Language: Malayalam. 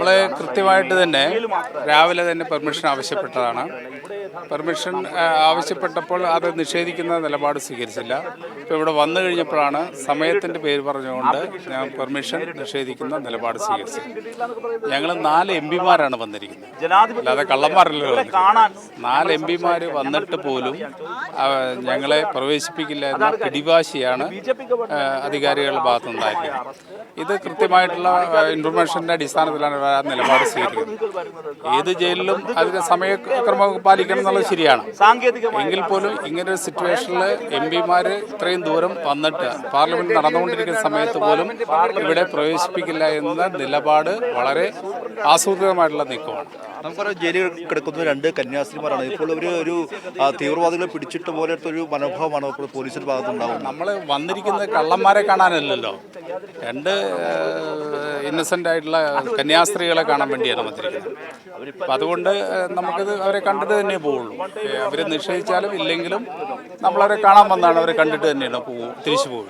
നമ്മൾ കൃത്യമായിട്ട് തന്നെ രാവിലെ തന്നെ പെർമിഷൻ ആവശ്യപ്പെട്ടതാണ്. പെർമിഷൻ ആവശ്യപ്പെട്ടപ്പോൾ അത് നിഷേധിക്കുന്ന നിലപാട് സ്വീകരിച്ചില്ല. ഇപ്പോൾ ഇവിടെ വന്നു കഴിഞ്ഞപ്പോഴാണ് സമയത്തിന്റെ പേര് പറഞ്ഞുകൊണ്ട് ഞാൻ പെർമിഷൻ നിഷേധിക്കുന്ന നിലപാട് സ്വീകരിച്ചത്. ഞങ്ങൾ നാല് എം പിമാരാണ് വന്നിരിക്കുന്നത്. അല്ലാതെ കള്ളന്മാരല്ലോ നാല് എം പിമാർ വന്നിട്ട് പോലും ഞങ്ങളെ പ്രവേശിപ്പിക്കില്ല എന്ന പിടിവാശിയാണ് അധികാരികളുടെ ഭാഗത്തുനിന്നുണ്ടായിരിക്കുന്നത് ഇത് കൃത്യമായിട്ടുള്ള ഇൻഫർമേഷന്റെ അടിസ്ഥാനത്തിലാണ് ആ നിലപാട് സ്വീകരിക്കുന്നത്. ഏത് ജയിലിലും അതിന്റെ സമയക്രമം പാലിക്കണം എന്നുള്ളത് ശരിയാണ്. എങ്കിൽ പോലും ഇങ്ങനൊരു സിറ്റുവേഷനിൽ എം പിമാർ ഇത്രയും ദൂരം വന്നിട്ട് പാർലമെന്റ് നടന്നുകൊണ്ടിരിക്കുന്ന സമയത്ത് പോലും ഇവിടെ പ്രവേശിപ്പിക്കില്ല എന്ന നിലപാട് വളരെ ആസൂത്രിതമായിട്ടുള്ള നീക്കമാണ്. നമുക്കറിയാം ജയിലിൽ കിടക്കുന്ന രണ്ട് കന്യാസ്ത്രീമാരാണ്. ഇപ്പോൾ ഒരു ഒരു തീവ്രവാദികളെ പിടിച്ചിട്ട് പോലത്തെ ഒരു മനോഭാവമാണ് ഇപ്പോൾ പോലീസിന്റെ ഭാഗത്തുണ്ടാവുന്നത് നമ്മൾ വന്നിരിക്കുന്നത് കള്ളന്മാരെ കാണാനല്ലല്ലോ. രണ്ട് ഇന്നസെന്റ് ആയിട്ടുള്ള കന്യാസ്ത്രീകളെ കാണാൻ വേണ്ടിയാണ് വന്നിരിക്കുന്നത്. അപ്പം അതുകൊണ്ട് നമുക്കത് അവരെ കണ്ടിട്ട് തന്നെ പോവുള്ളൂ. അവർ നിഷേധിച്ചാലും ഇല്ലെങ്കിലും നമ്മളവരെ കാണാൻ വന്നാണ് അവരെ കണ്ടിട്ട് തന്നെയാണ് പോവും തിരിച്ചു പോകും